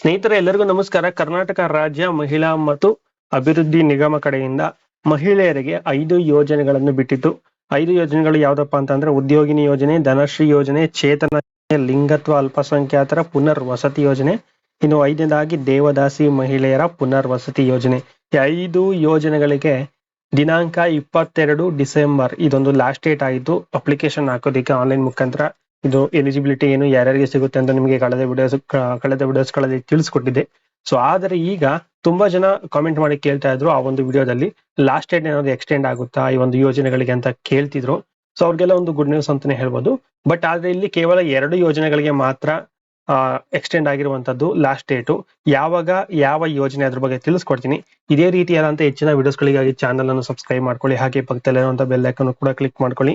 ಸ್ನೇಹಿತರೆ, ಎಲ್ಲರಿಗೂ ನಮಸ್ಕಾರ. ಕರ್ನಾಟಕ ರಾಜ್ಯ ಮಹಿಳಾ ಮತ್ತು ಅಭಿವೃದ್ಧಿ ನಿಗಮ ಕಡೆಯಿಂದ ಮಹಿಳೆಯರಿಗೆ ಐದು ಯೋಜನೆಗಳನ್ನು ಬಿಟ್ಟಿತ್ತು. ಐದು ಯೋಜನೆಗಳು ಯಾವ್ದಪ್ಪ ಅಂತಂದ್ರೆ, ಉದ್ಯೋಗಿನಿ ಯೋಜನೆ, ಧನಶ್ರೀ ಯೋಜನೆ, ಚೇತನ ಲಿಂಗತ್ವ ಅಲ್ಪಸಂಖ್ಯಾತರ ಪುನರ್ ವಸತಿ ಯೋಜನೆ, ಇನ್ನು ಐದನೇದಾಗಿ ದೇವದಾಸಿ ಮಹಿಳೆಯರ ಪುನರ್ ವಸತಿ ಯೋಜನೆ ಐದು ಯೋಜನೆಗಳಿಗೆ ದಿನಾಂಕ ಇಪ್ಪತ್ತೆರಡು ಡಿಸೆಂಬರ್, ಇದೊಂದು ಲಾಸ್ಟ್ ಡೇಟ್ ಆಯಿತು ಅಪ್ಲಿಕೇಶನ್ ಹಾಕೋದಿಕ್ಕೆ ಆನ್ಲೈನ್ ಮುಖಾಂತರ ಇದು ಎಲಿಜಿಬಿಲಿಟಿ ಏನು ಯಾರ್ಯಾರಿಗೆ ಸಿಗುತ್ತೆ ಅಂತ ನಿಮಗೆ ಕಳೆದ ವಿಡಿಯೋಸ್ ಕಳೆದ ವಿಡಿಯೋಸ್ಗಳಲ್ಲಿ ತಿಳಿಸ್ಕೊಟ್ಟಿದ್ದೆ ಸೊ ಆದರೆ ಈಗ ತುಂಬಾ ಜನ ಕಾಮೆಂಟ್ ಮಾಡಿ ಕೇಳ್ತಾ ಇದ್ರು ಆ ಒಂದು ವಿಡಿಯೋದಲ್ಲಿ ಲಾಸ್ಟ್ ಡೇಟ್ ಏನಾದ್ರು ಎಕ್ಸ್ಟೆಂಡ್ ಆಗುತ್ತಾ ಈ ಒಂದು ಯೋಜನೆಗಳಿಗೆ ಅಂತ ಕೇಳ್ತಿದ್ರು. ಸೊ ಅವ್ರಿಗೆಲ್ಲ ಒಂದು ಗುಡ್ ನ್ಯೂಸ್ ಅಂತಾನೆ ಹೇಳ್ಬೋದು. ಬಟ್ ಆದ್ರೆ ಇಲ್ಲಿ ಕೇವಲ ಎರಡು ಯೋಜನೆಗಳಿಗೆ ಮಾತ್ರ ಎಕ್ಸ್ಟೆಂಡ್ ಆಗಿರುವಂತದ್ದು ಲಾಸ್ಟ್ ಡೇಟು ಯಾವಾಗ ಯಾವ ಯೋಜನೆ ಅದ್ರ ಬಗ್ಗೆ ತಿಳಿಸ್ಕೊಡ್ತೀನಿ. ಇದೇ ರೀತಿಯಾದಂತ ಹೆಚ್ಚಿನ ವಿಡಿಯೋಸ್ಗಳಿಗಾಗಿ ಚಾನಲ್ ಅನ್ನು ಸಬ್ಸ್ಕ್ರೈಬ್ ಮಾಡ್ಕೊಳ್ಳಿ. ಹಾಗೆ ಪಕ್ಕದಲ್ಲಿರುವಂತ ಬೆಲ್ ಐಕನ್ ಕೂಡ ಕ್ಲಿಕ್ ಮಾಡ್ಕೊಳ್ಳಿ.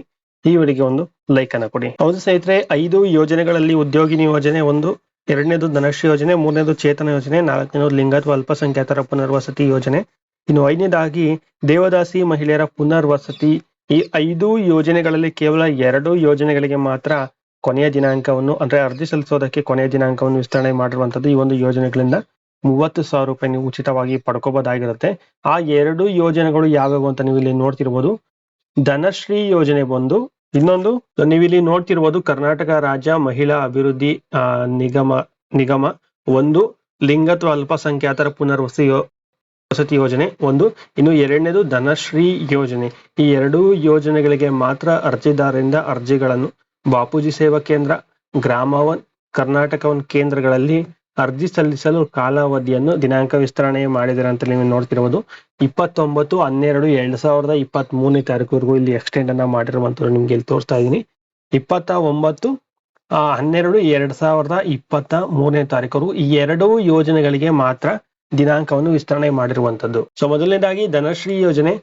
ಈ ವಿಡಿಯೋಗೆ ಒಂದು ಲೈಕ್ ಅನ್ನ ಕೊಡಿ. ಹೌದು ಸ್ನೇಹಿತರೆ, ಐದು ಯೋಜನೆಗಳಲ್ಲಿ ಉದ್ಯೋಗಿನಿ ಯೋಜನೆ ಒಂದು, ಎರಡನೇದು ಧನಶ್ರೀ ಯೋಜನೆ, ಮೂರನೇದು ಚೇತನ ಯೋಜನೆ, ನಾಲ್ಕನೇದು ಲಿಂಗತ್ವ ಅಲ್ಪಸಂಖ್ಯಾತರ ಪುನರ್ವಸತಿ ಯೋಜನೆ. ಇನ್ನು ಐದನೇದಾಗಿ ದೇವದಾಸಿ ಮಹಿಳೆಯರ ಪುನರ್ವಸತಿ. ಈ ಐದು ಯೋಜನೆಗಳಲ್ಲಿ ಕೇವಲ ಎರಡು ಯೋಜನೆಗಳಿಗೆ ಮಾತ್ರ ಕೊನೆಯ ದಿನಾಂಕವನ್ನು, ಅಂದ್ರೆ ಅರ್ಜಿ ಸಲ್ಲಿಸೋದಕ್ಕೆ ಕೊನೆಯ ದಿನಾಂಕವನ್ನು ವಿಸ್ತರಣೆ ಮಾಡಿರುವಂತದ್ದು ಈ ಒಂದು ಯೋಜನೆಗಳಿಂದ ಮೂವತ್ತು ಸಾವಿರ ರೂಪಾಯಿ ನೀವು ಉಚಿತವಾಗಿ ಪಡ್ಕೋಬಹುದಾಗಿರುತ್ತೆ ಆ ಎರಡು ಯೋಜನೆಗಳು ಯಾವ್ಯಾವು ಅಂತ ನೀವು ಇಲ್ಲಿ ನೋಡ್ತಿರ್ಬೋದು. ಧನಶ್ರೀ ಯೋಜನೆ ಬಂದು ಇನ್ನೊಂದು ನೀವಿಲ್ಲಿ ನೋಡ್ತಿರ್ಬೋದು ಕರ್ನಾಟಕ ರಾಜ್ಯ ಮಹಿಳಾ ಅಭಿವೃದ್ಧಿ ನಿಗಮ ನಿಗಮ ಒಂದು, ಲಿಂಗತ್ವ ಅಲ್ಪಸಂಖ್ಯಾತರ ಪುನರ್ವಸತಿ ವಸತಿ ಯೋಜನೆ ಒಂದು, ಇನ್ನು ಎರಡನೇದು ಧನಶ್ರೀ ಯೋಜನೆ. ಈ ಎರಡೂ ಯೋಜನೆಗಳಿಗೆ ಮಾತ್ರ ಅರ್ಜಿದಾರರಿಂದ ಅರ್ಜಿಗಳನ್ನು, ಬಾಪೂಜಿ ಸೇವಾ ಕೇಂದ್ರ, ಗ್ರಾಮವನ್, ಕರ್ನಾಟಕವನ್ ಕೇಂದ್ರಗಳಲ್ಲಿ ಅರ್ಜಿ ಸಲ್ಲಿಸಲು ಕಾಲಾವಧಿಯನ್ನು ದಿನಾಂಕ ವಿಸ್ತರಣೆ ಮಾಡಿದ್ದಾರೆ ಅಂತ ನೀವು ನೋಡ್ತಿರ್ಬೋದು. ಇಪ್ಪತ್ತೊಂಬತ್ತು, ಹನ್ನೆರಡು, ಎರಡ್ ಸಾವಿರದ ಇಪ್ಪತ್ತ್ ಮೂರನೇ ತಾರೀಕುವರೆಗೂ ಇಲ್ಲಿ ಎಕ್ಸ್ಟೆಂಡ್ ಅನ್ನ ಮಾಡಿರುವಂತದ್ದು ನಿಮ್ಗೆ ಇಲ್ಲಿ ತೋರಿಸ್ತಾ ಇದ್ದೀನಿ. ಇಪ್ಪತ್ತ ಒಂಬತ್ತು ಹನ್ನೆರಡು, ಎರಡ್ ಸಾವಿರದ ಇಪ್ಪತ್ತ ಮೂರನೇ ತಾರೀಕುವರೆಗೂ ಈ ಎರಡೂ ಯೋಜನೆಗಳಿಗೆ ಮಾತ್ರ ದಿನಾಂಕವನ್ನು ವಿಸ್ತರಣೆ ಮಾಡಿರುವಂತದ್ದು ಸೊ ಮೊದಲನೇದಾಗಿ ಧನಶ್ರೀ ಯೋಜನೆ.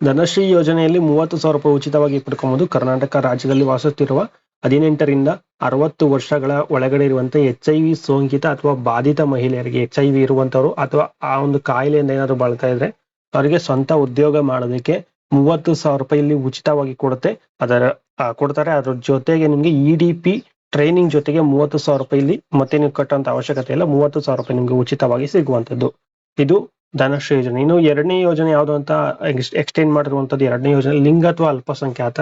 ಧನಶ್ರೀ ಯೋಜನೆಯಲ್ಲಿ ಮೂವತ್ತು ಸಾವಿರ ರೂಪಾಯಿ ಉಚಿತವಾಗಿ ಪಡ್ಕೊಬಹುದು ಕರ್ನಾಟಕ ರಾಜ್ಯದಲ್ಲಿ ವಾಸಿಸುತ್ತಿರುವ ಹದಿನೆಂಟರಿಂದ ಅರವತ್ತು ವರ್ಷಗಳ ಒಳಗಡೆ ಇರುವಂತ ಎಚ್ ಐ ವಿ ಸೋಂಕಿತ ಅಥವಾ ಬಾಧಿತ ಮಹಿಳೆಯರಿಗೆ ಎಚ್ ಐ ವಿ ಇರುವಂತವರು ಅಥವಾ ಆ ಒಂದು ಕಾಯಿಲೆಯಿಂದ ಏನಾದ್ರು ಬಳಲ್ತಾ ಇದ್ರೆ ಅವರಿಗೆ ಸ್ವಂತ ಉದ್ಯೋಗ ಮಾಡೋದಕ್ಕೆ ಮೂವತ್ತು ಸಾವಿರ ರೂಪಾಯಿ ಉಚಿತವಾಗಿ ಕೊಡುತ್ತೆ. ಅದರ ಕೊಡ್ತಾರೆ. ಅದ್ರ ಜೊತೆಗೆ ನಿಮ್ಗೆ ಇ ಡಿ ಪಿ ಟ್ರೈನಿಂಗ್ ಜೊತೆಗೆ ಮೂವತ್ತು ಸಾವಿರ ರೂಪಾಯಿ ಇಲ್ಲಿ ಮತ್ತೆ ನೀವು ಕಟ್ಟುವಂತ ಅವಶ್ಯಕತೆ ಇಲ್ಲ. ಮೂವತ್ತು ಸಾವಿರ ರೂಪಾಯಿ ನಿಮ್ಗೆ ಉಚಿತವಾಗಿ ಸಿಗುವಂತದ್ದು ಇದು ಧನಶ್ರೀ ಯೋಜನೆ. ಇನ್ನು ಎರಡನೇ ಯೋಜನೆ ಯಾವುದು ಅಂತ ಎಕ್ಸ್ಟೆಂಡ್ ಮಾಡಿರುವಂತದ್ದು ಎರಡನೇ ಯೋಜನೆ ಲಿಂಗತ್ವ ಅಲ್ಪಸಂಖ್ಯಾತ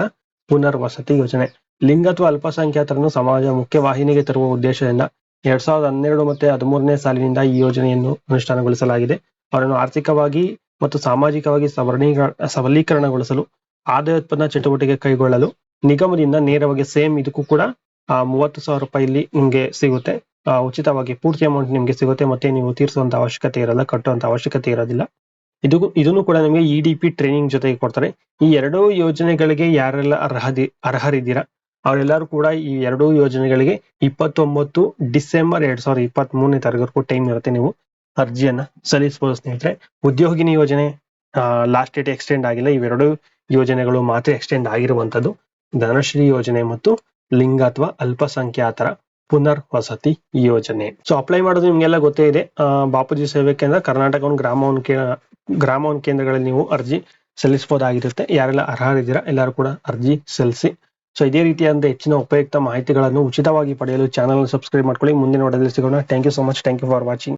ಪುನರ್ವಸತಿ ಯೋಜನೆ. ಲಿಂಗತ್ವ ಅಲ್ಪಸಂಖ್ಯಾತರನ್ನು ಸಮಾಜ ಮುಖ್ಯವಾಹಿನಿಗೆ ತರುವ ಉದ್ದೇಶದಿಂದ ಎರಡ್ ಸಾವಿರದ ಹನ್ನೆರಡು ಮತ್ತೆ ಹದಿಮೂರನೇ ಸಾಲಿನಿಂದ ಈ ಯೋಜನೆಯನ್ನು ಅನುಷ್ಠಾನಗೊಳಿಸಲಾಗಿದೆ. ಅವರನ್ನು ಆರ್ಥಿಕವಾಗಿ ಮತ್ತು ಸಾಮಾಜಿಕವಾಗಿ ಸವರ್ಣೀಕ ಸಬಲೀಕರಣಗೊಳಿಸಲು ಆದಾಯೋತ್ಪನ್ನ ಚಟುವಟಿಕೆ ಕೈಗೊಳ್ಳಲು ನಿಗಮದಿಂದ ನೇರವಾಗಿ ಸೇಮ್ ಇದಕ್ಕೂ ಕೂಡ ಮೂವತ್ತು ಸಾವಿರ ರೂಪಾಯಿ ಇಲ್ಲಿ ನಿಮ್ಗೆ ಸಿಗುತ್ತೆ. ಉಚಿತವಾಗಿ ಪೂರ್ತಿ ಅಮೌಂಟ್ ನಿಮ್ಗೆ ಸಿಗುತ್ತೆ ಮತ್ತೆ ನೀವು ತೀರಿಸುವಂತ ಅವಶ್ಯಕತೆ ಇರಲ್ಲ, ಕಟ್ಟುವಂತ ಅವಶ್ಯಕತೆ ಇರೋದಿಲ್ಲ. ಇದು, ಇದನ್ನು ಕೂಡ ನಿಮಗೆ ಇ ಪಿ ಟ್ರೈನಿಂಗ್ ಜೊತೆಗೆ ಕೊಡ್ತಾರೆ. ಈ ಎರಡೂ ಯೋಜನೆಗಳಿಗೆ ಯಾರೆಲ್ಲ ಅರ್ಹದಿ, ಅರ್ಹರಿದ್ದೀರಾ? ಅವರೆಲ್ಲರೂ ಕೂಡ ಈ ಎರಡೂ ಯೋಜನೆಗಳಿಗೆ ಇಪ್ಪತ್ತೊಂಬತ್ತು ಡಿಸೆಂಬರ್ ಎರಡ್ ಸಾವಿರದ ಇಪ್ಪತ್ತ್ ಮೂರನೇ ತಾರೀಕು ಟೈಮ್ ಇರುತ್ತೆ ನೀವು ಅರ್ಜಿಯನ್ನ ಸಲ್ಲಿಸಬಹುದು ಸ್ನೇಹಿತರೆ. ಉದ್ಯೋಗಿನಿ ಯೋಜನೆ ಲಾಸ್ಟ್ ಡೇಟ್ ಎಕ್ಸ್ಟೆಂಡ್ ಆಗಿಲ್ಲ. ಇವೆರಡು ಯೋಜನೆಗಳು ಮಾತ್ರ ಎಕ್ಸ್ಟೆಂಡ್ ಆಗಿರುವಂತದ್ದು ಧನಶ್ರೀ ಯೋಜನೆ ಮತ್ತು ಲಿಂಗ ಅಥವಾ ಅಲ್ಪಸಂಖ್ಯಾತರ ಪುನರ್ ವಸತಿ ಯೋಜನೆ. ಸೊ ಅಪ್ಲೈ ಮಾಡೋದು ನಿಮ್ಗೆಲ್ಲ ಗೊತ್ತೇ ಇದೆ. ಬಾಪೂಜಿ ಸೇವೆ ಕೇಂದ್ರ ಕರ್ನಾಟಕ ಗ್ರಾಮವನ್ ಕೇ ಗ್ರಾಮವನ್ ಕೇಂದ್ರಗಳಲ್ಲಿ ನೀವು ಅರ್ಜಿ ಸಲ್ಲಿಸಬಹುದಾಗಿರುತ್ತೆ. ಯಾರೆಲ್ಲ ಅರ್ಹರಿದ್ದೀರಾ ಎಲ್ಲರೂ ಕೂಡ ಅರ್ಜಿ ಸಲ್ಲಿಸಿ ಸೊ ಇದೇ ರೀತಿಯಾದ ಹೆಚ್ಚಿನ ಉಪಯುಕ್ತ ಮಾಹಿತಿಗಳನ್ನು ಉಚಿತವಾಗಿ ಪಡೆಯಲು ಚಾನಲ್ ಸಬ್ಸ್ಕ್ರೈಬ್ ಮಾಡ್ಕೊಳ್ಳಿ. ಮುಂದಿನ ನೋಡೋದಲ್ಲಿ ಸಿಗೋಣ. Thank you so much thank you for watching